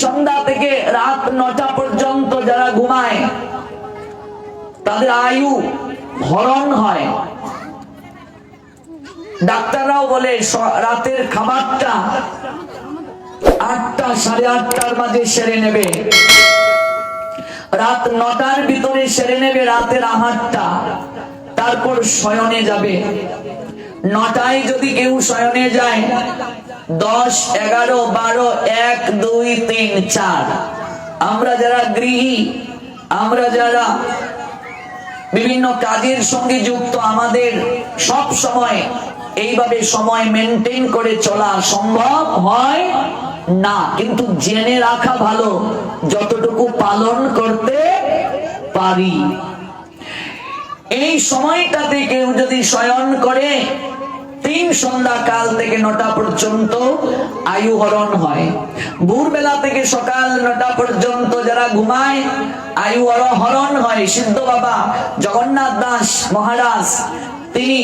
সন্ধ্যা থেকে রাত নটা পর্যন্ত যারা ঘুমায়, তাদের আয়ু হরণ হয়। ডাক্তাররাও বলে রাতের খাবারটা আটটা সাড়ে আটটার মাঝে সেরে নেবে। রাত নটার ভিতরে সেরে নেবে রাতের আহারটা, তারপর শয়নে যাবে। নটায় যদি কেউ শয়নে যায় দশ, এগারো, বারো, এক, দুই, তিন, চার। আমরা যারা গৃহী, আমরা যারা বিভিন্ন কাজের সঙ্গে যুক্ত, আমাদের সব সময় এইভাবে সময় মেনটেন করে চলা সম্ভব হয় না। কিন্তু জেনে রাখা ভালো, যতটুকু পালন করতে পারি। এই সময়টাতে কেউ যদি শয়ন করে তিন সন্ধ্যা কাল থেকে নটা পর্যন্ত আয়ু হরণ হয়। ভোরবেলা থেকে সকাল নটা পর্যন্ত যারা ঘুমায়, আয়ু হরণ হয়। সিদ্ধ বাবা জগন্নাথ দাস মহারাজ, তিনি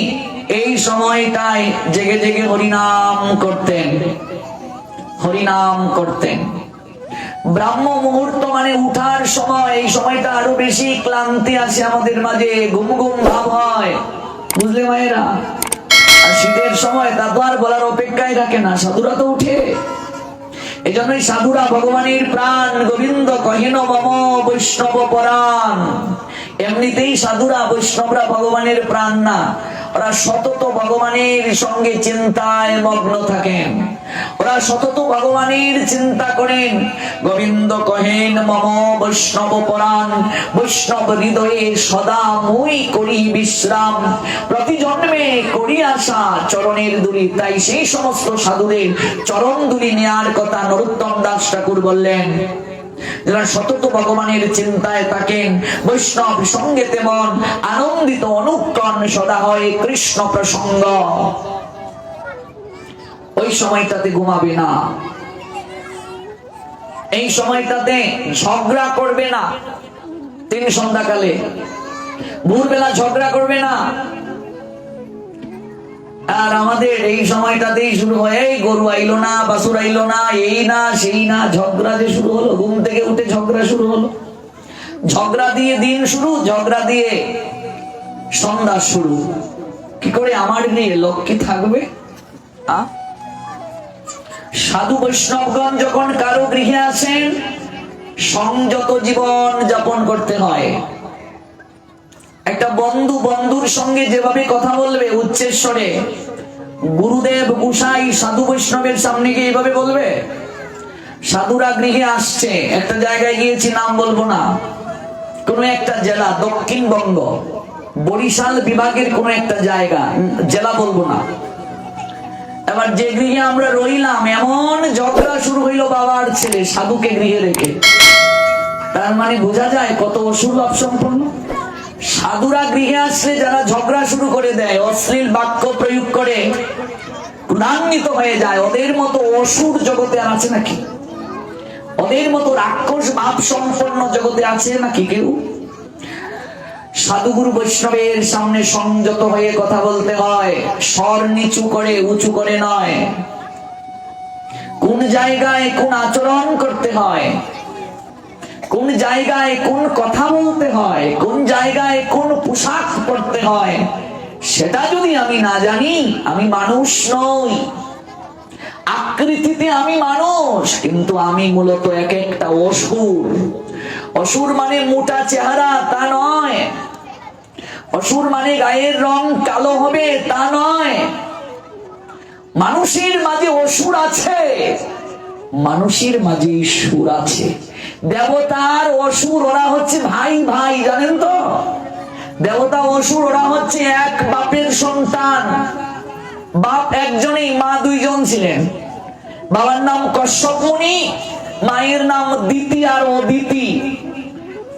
এই সময়টায় জেগে জেগে হরিনাম করতেন। হরিনাম করতেন। ব্রাহ্ম মুহূর্ত মানে উঠার সময়। এই সময়টা আরও বেশি ক্লান্তি আসে আমাদের মাঝে। ঘুম ঘুম ভাব হয়। বুঝলে মায়েরা? আর শীতের সময় তা তো আর বলার অপেক্ষায় রাখে না, সাধুরা তো উঠে। এই জন্যই সাধুরা ভগবানের প্রাণ, গোবিন্দ কহিন মম বৈষ্ণব পরাণ। এমনিতেই সাধুরা, বৈষ্ণবরা ভগবানের প্রাণ না। ওরা সতত ভগবানের সঙ্গে চিন্তায় মগ্ন থাকেন। ওরা সতত ভগবানের চিন্তা করেন। গোবিন্দ কহেন, মম বৈষ্ণব পরাণ, বৈষ্ণব হৃদয়ে সদা মুই করি বিশ্রাম। প্রতি জন্মে করি আসা চরণের দুলি। তাই সেই সমস্ত সাধুদের চরণ দুলি নেয়ার কথা নরোত্তম দাস ঠাকুর বললেন। যারা সতত ভগবানের চিন্তায় থাকেন। বৈষ্ণব সঙ্গে তেমন আনন্দিত অনুক্ষণ সদা হয় কৃষ্ণ প্রসঙ্গ। ওই সময়টাতে ঘুমাবে না। এই সময়টাতে ঝগড়া করবে না। তিন সন্ধ্যাকালে। ভোরবেলা ঝগড়া করবে না। আর আমাদের এই সময়টাতেই শুরু হয়, এই গরু আইলো না বাসুর আইলো না, এই না, সেই না। ঝগড়া যে শুরু হলো, ঘুম থেকে উঠে ঝগড়া শুরু হলো। ঝগড়া দিয়ে দিন শুরু, ঝগড়া দিয়ে সন্ধ্যা শুরু। কি করে আমার নিয়ে লক্ষ্মী থাকবে? সাধু বৈষ্ণবগণ যখন কারও গৃহে আসেন, সংযত জীবন যাপন করতে হয়। একটা বন্ধু বন্ধুর সঙ্গে যেভাবে কথা বলবে উচ্চেশ্বরে গুরুদেব গুসাই সাধু বৈষ্ণবের সামনে গিয়ে এইভাবে বলবে, সাধুরা গৃহে আসছে, একটা জায়গায় গিয়েছি, নাম বলব না। কোন একটা জেলা, দক্ষিণবঙ্গ, বরিশাল বিভাগের কোন একটা জায়গা, জেলা বলব না। এবার যে গৃহে আমরা রইলাম, এমন ঝগড়া শুরু হইল বাবার ছেলে সাধুকে গৃহে রেখে। তার মানে বোঝা যায় কত অসুলভ সম্পন্ন। সাধুরা গৃহে আসলে যারা ঝগড়া শুরু করে দেয়, অশ্লীল বাক্য প্রয়োগ করে ক্রুধান্বিত হয়ে যায়, ওদের মতো অসুর জগতে আছে নাকি? ওদের মতো রাক্ষস ভাব সম্পন্ন জগতে আছে নাকি কেউ? সাধুগুরু বৈষ্ণবের সামনে সংযত হয়ে কথা বলতে হয়, স্বর নিচু করে, উঁচু করে নয়। কোন জায়গায় কোন আচরণ করতে হয় কোন জায়গায় কোন কথা বলতে হয়, কোন জায়গায় কোন পোশাক পরতে হয়, সেটা যদি আমি না জানি, আমি মানুষ নই। আকৃতিতে আমি মানুষ, কিন্তু আমি মূলত এক একটা অসুর। অসুর মানে মোটা চেহারা, তা নয়। অসুর মানে গায়ের রং কালো হবে, তা নয়। মানুষের মাঝে অসুর আছে, মানুষের মাঝে সুর আছে। দেবতার অসুর ওরা হচ্ছে ভাই ভাই, জানেন তো? দেবতা অসুর ওরা হচ্ছে এক বাপের সন্তান। বাপ একজনেই, মা দুইজন ছিলেন। বাবার নাম কশ্যপ মায়ের নাম দিতি আর অদিতি।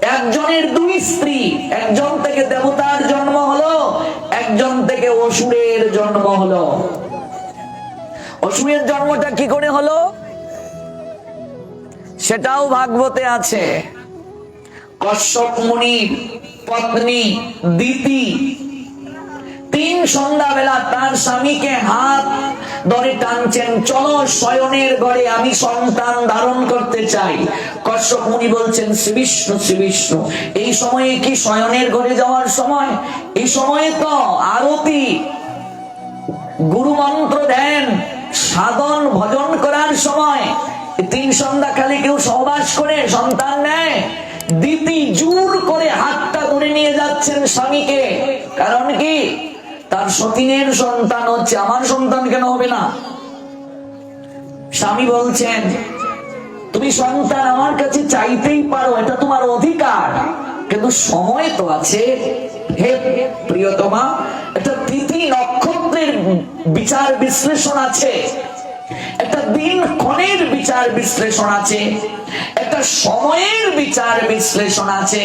একজনের দুই স্ত্রী, একজন থেকে দেবতার জন্ম হলো, একজন থেকে অসুরের জন্ম হলো। অসুরের জন্মটা কি করে হলো? সেটাও ভাগবতে আছে। কশ্যপ মুনির পত্নী, দিতি, তিন সন্ধ্যাবেলা তার স্বামীকে হাত ধরে টানছেন, চলো শয়নের ঘরে আমি সন্তান ধারণ করতে চাই। কশ্যপ মুনি বলছেন শ্রী বিষ্ণু এই সময়ে কি শয়নের ঘরে যাওয়ার সময়? এই সময়ে তো আরতি গুরু মন্ত্র দেন, সাধন, ভজন করার সময়। তিন সন্ধ্যাকালে কেউ সহবাস করে, সন্তান নেয়। দিতি জোর করে হাতটা ধরে নিয়ে যাচ্ছেন স্বামীকে। কারণ কি? তার সতীনের সন্তান হচ্ছে, আমার সন্তান কেন হবে না? স্বামী বলছেন, তুমি সন্তান আমার কাছে চাইতেই পারো, এটা তোমার অধিকার। কিন্তু সময় তো আছে। হে প্রিয়তমা এটা তিথি নক্ষত্রের বিচার বিশ্লেষণ আছে। দিন ক্ষণের বিচার বিশ্লেষণ আছে, একটা সময়ের বিচার বিশ্লেষণ আছে।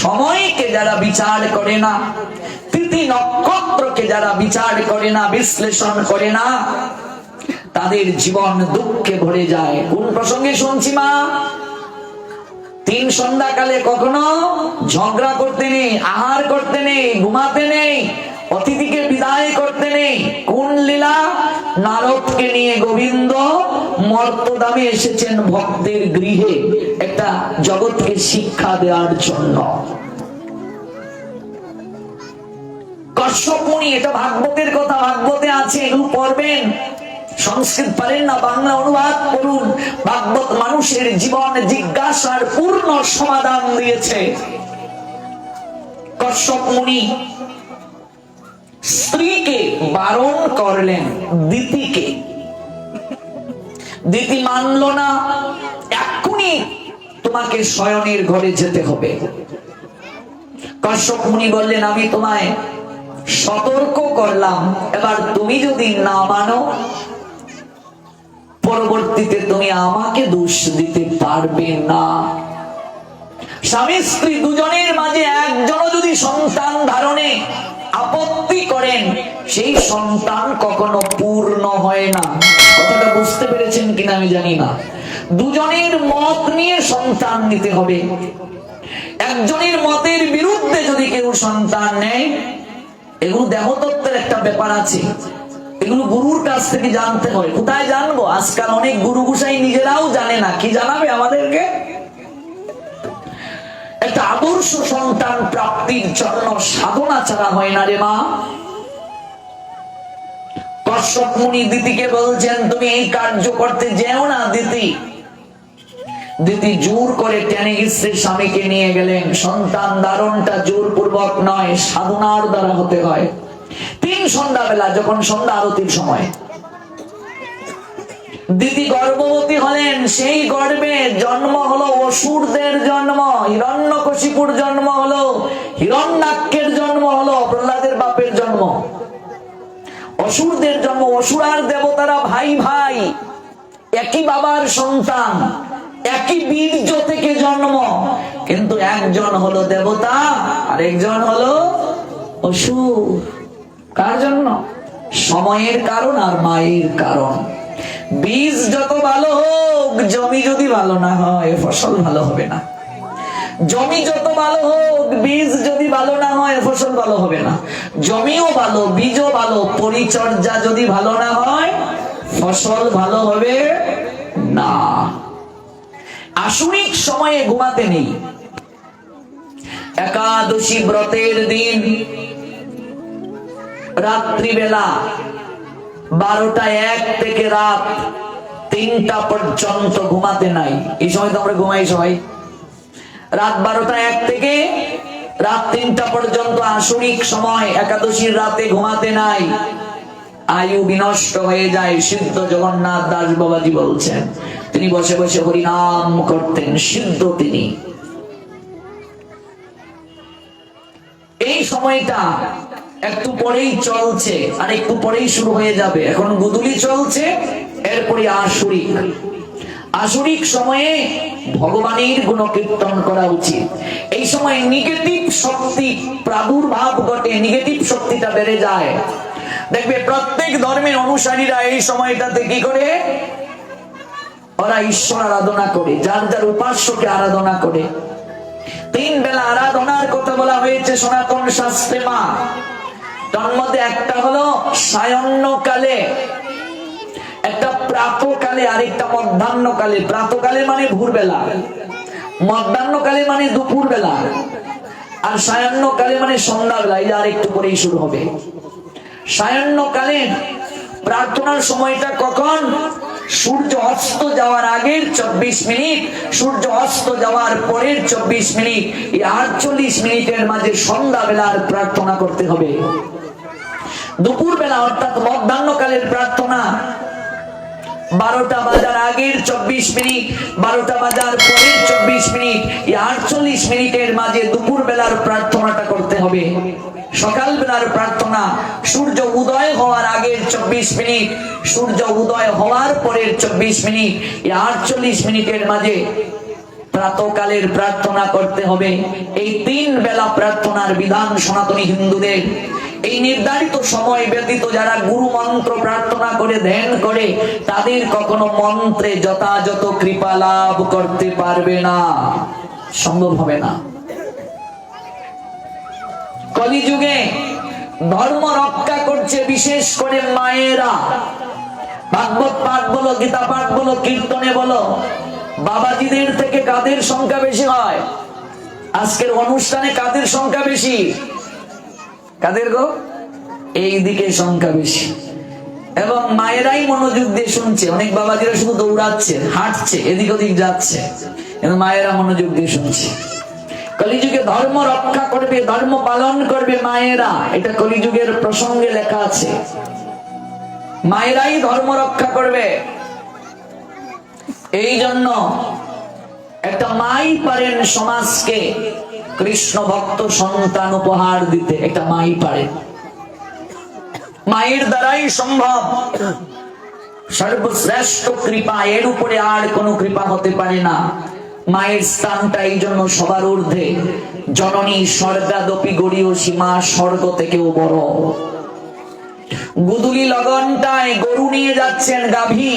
সময়কে যারা বিচার করে না, তিথি নক্ষত্রকে যারা বিচার করে না, বিশ্লেষণ করে না, তাদের জীবন দুঃখে ভরে যায়। কোন প্রসঙ্গে শুনছি মা? তিন সন্ধ্যাকালে কখনো ঝগড়া করতে নেই, আহার করতে নেই, ঘুমাতে নেই, অতিথিকে বিদায় করতে নেই নারদকে নিয়ে গোবিন্দ মর্তদামে এসেছেন ভক্তের গৃহে একটা জগৎকে শিক্ষা দেওয়ার জন্য। কশ্যপ মুনি এটা ভাগবতের কথা, ভাগবতে আছে, এগুলো পড়বেন। সংস্কৃত পারেন না, বাংলা অনুবাদ করুন। ভাগবত মানুষের জীবন জিজ্ঞাসার পূর্ণ সমাধান দিয়েছে। কশ্যপ মুনি স্ত্রীকে বারণ করলেন, দিতিকে। দিতি মানল না, এক্ষুনি তোমাকে শয়নের ঘরে যেতে হবে। কশ্যপ মুনি বললেন, আমি তোমায় সতর্ক করলাম, এবার তুমি যদি না মানো, পরবর্তীতে তুমি আমাকে দোষ দিতে পারবে না। স্বামী স্ত্রী দুজনের মাঝে একজনও যদি সন্তান ধারণে আপত্তি করেন, সেই সন্তান কখনো পূর্ণ হয় না। কথাটা বুঝতে পেরেছেন কিনা আমি জানি না। দুজনের মত নিয়ে সন্তান নিতে হবে। একজনের মতের বিরুদ্ধে যদি কেউ সন্তান নেয়, এগুলো দেহতত্ত্বের একটা ব্যাপার আছে। এগুলো গুরুর কাছ থেকে জানতে হয়। কোথায় জানব? আজকাল অনেক গুরু গুসাই নিজেরাও জানে না। কি জানাবে আমাদেরকে? একটা আদর্শ সন্তান প্রাপ্তির জন্য সাধনা ছাড়া হয় না রে মা। কশ্যপ মুনি দিদিকে বলছেন, তুমি এই কার্য করতে যেও না দিদি দিদি জোর করে টেনে গিয়ে স্বামীকে নিয়ে গেলেন। সন্তান ধারণটা জোর পূর্বক নয়, সাধনার দ্বারা হতে হয়। তিন সন্ধ্যাবেলা, যখন সন্ধ্যা আরতির সময় দিদি গর্ভবতী হলেন, সেই গর্ভে জন্ম হলো অসুরদের জন্ম, হিরণ্যকশিপুর জন্ম হলো, হিরণ্যাক্ষের জন্ম হলো, প্রহ্লাদের বাপের জন্ম। অসুরদের জন্ম, অসুরার দেবতারা ভাই ভাই, একই বাবার সন্তান, একই বীর্য থেকে জন্ম, কিন্তু একজন হলো দেবতা আর একজন হলো অসুর। কার জন্য? সময়ের কারণ আর মায়ের কারণ। বীজ যত ভালো হোক, জমি যদি ভালো না হয়, ফসল ভালো হবে না। জমি যত ভালো হোক, বীজ যদি ভালো না হয়, ফসল ভালো হবে না। জমিও ভালো, বীজও ভালো, পরিচর্যা যদি ভালো না হয়, ফসল ভালো হবে না। আসুনিক সময়ে ঘুমাতে নেই। একাদশী ব্রতের দিন, রাত্রিবেলা বারোটা এক থেকে রাত তিনটা পর্যন্ত ঘুমাতে নাই। এই সময় তো আমরা ঘুমাই সবাই। রাত বারোটা এক থেকে রাত তিনটা পর্যন্ত আসরিক সময় একাদশীর রাতে ঘুমাতে নাই। আয়ু বিনষ্ট হয়ে যায়, সিদ্ধ জগন্নাথ দাস বাবাজি বলছেন। তিনি বসে বসে হরিনাম করতেন, সিদ্ধ তিনি। এই সময়টা একটু পরেই চলছে, আর একটু পরেই শুরু হয়ে যাবে। এখন গুদুলি চলছে, এরপরে আসরিক আসরিক সময়ে ভগবানের গুণকীর্তন করা উচিত। এই সময় নেগেটিভ শক্তি, প্রাদুর্ভাব ঘটে নেগেটিভ শক্তিটা বেড়ে যায়। দেখবে প্রত্যেক ধর্মের অনুসারীরা এই সময়টাতে কি করে? ওরা ঈশ্বর আরাধনা করে, যার যার উপাস্যকে আরাধনা করে। তিন বেলা আরাধনার কথা বলা হয়েছে সনাতন শাস্ত্রে মা। তার মধ্যে একটা হলো সায়ন্নকালে একটা প্রাতকালে, আরেকটা মধ্যাহ্নকালে। প্রাতকালে মানে ভোরবেলা, মধ্যাহ্নকালে মানে দুপুরবেলা, আর সায়ান্নকালে মানে সন্ধ্যাবেলা। এই যে আরেকটু পরেই শুরু হবে। সায়ান্নকালে প্রার্থনার সময়টা কখন? সূর্য অস্ত যাওয়ার আগের চব্বিশ মিনিট, সূর্য অস্ত যাওয়ার পরের চব্বিশ মিনিট, এই আটচল্লিশ মিনিটের মাঝে সন্ধ্যাবেলার প্রার্থনা করতে হবে। অর্থাৎ মধ্যাহ্নকালের প্রার্থনা বারোটা বাজার আগের চব্বিশ মিনিট, বারোটা বাজার পরের চব্বিশ মিনিট, এই আটচল্লিশ মিনিটের মাঝে দুপুর বেলার প্রার্থনাটা করতে হবে। সকাল বেলার প্রার্থনা, সূর্য উদয় হওয়ার আগের চব্বিশ মিনিট, সূর্য উদয় হওয়ার পরের চব্বিশ মিনিট, এই আটচল্লিশ মিনিটের মাঝে প্রাতকালের প্রার্থনা করতে হবে। এই তিন বেলা প্রার্থনার বিধান সনাতনী হিন্দুদের। এই নির্ধারিত সময় ব্যতীত যারা গুরু মন্ত্র প্রার্থনা করে, ধ্যান করে, তাদের কখনো মন্ত্রে যথাযথ কৃপা লাভ করতে পারবে না। সম্ভব হবে না। কলিযুগে ধর্ম রক্ষা করছে বিশেষ করে মায়েরা। ভাগবত পাঠ বলো, গীতা পাঠ বলো, কীর্তনে বলো, বাবাজিদের থেকে কাদের সংখ্যা বেশি হয়? আজকের অনুষ্ঠানে কাদের সংখ্যা বেশি? কাদের গো? এই দিকে সংখ্যা বেশি। এবং মায়েরাই মনোযোগ দিয়ে শুনছে। অনেক বাবাজিরা শুধু দৌড়াচ্ছে, হাঁটছে, এদিক ওদিক যাচ্ছে। কিন্তু মায়েরা মনোযোগ দিয়ে শুনছে। কলিযুগে ধর্ম রক্ষা করবে, ধর্ম পালন করবে মায়েরা। এটা কলিযুগের প্রসঙ্গে লেখা আছে। মায়েরাই ধর্ম রক্ষা করবে। এই জন্য একটা মাই পারেন সমাজকে। কৃষ্ণ ভক্ত সন্তান উপহার দিতে একটা মাই পারেন মায়ের দ্বারাই সম্ভব। সর্বশ্রেষ্ঠ কৃপা, এর উপরে আর কোনো কৃপা হতে পারে না। মায়ের স্থানটা এই জন্য সবার ঊর্ধ্বে। জননী স্বর্গাদপি গড়ীয় সীমা স্বর্গ থেকেও বড়। গুদুলি লগনটায় গরু নিয়ে যাচ্ছেন গাভী।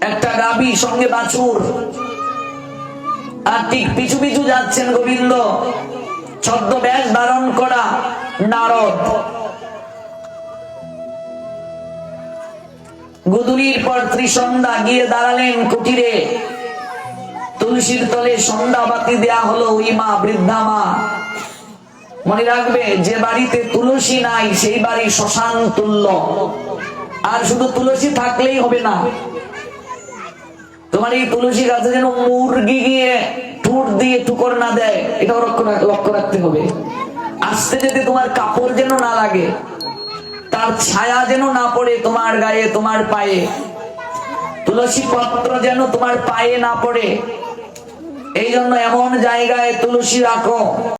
একটা গাভী সঙ্গে বাছুর। আর ঠিক পিছু পিছু যাচ্ছেন গোবিন্দ। ছদ্মবেশ ধারণ করা নারদ। গুদুলির পর ত্রিসন্ধ্যা গিয়ে দাঁড়ালেন কুটিরে। তুলসীর তলে সন্ধ্যা বাতি দেয়া হলো ওই মা বৃদ্ধা মা। মনে রাখবে, যে বাড়িতে তুলসী নাই, সেই বাড়ি শ্মশান তুল্য। আর শুধু তুলসী থাকলেই হবে না তোমার এই তুলসী গাছে যেন মুরগি গিয়ে ঠুট দিয়ে টুকর না দেয় এটাও লক্ষ্য রাখতে হবে। আসতে যেতে তোমার কাপড় যেন না লাগে, তার ছায়া যেন না পড়ে তোমার গায়ে, তোমার পায়ে, তুলসী পত্র যেন তোমার পায়ে না পড়ে এই জন্য এমন জায়গায় তুলসী রাখো।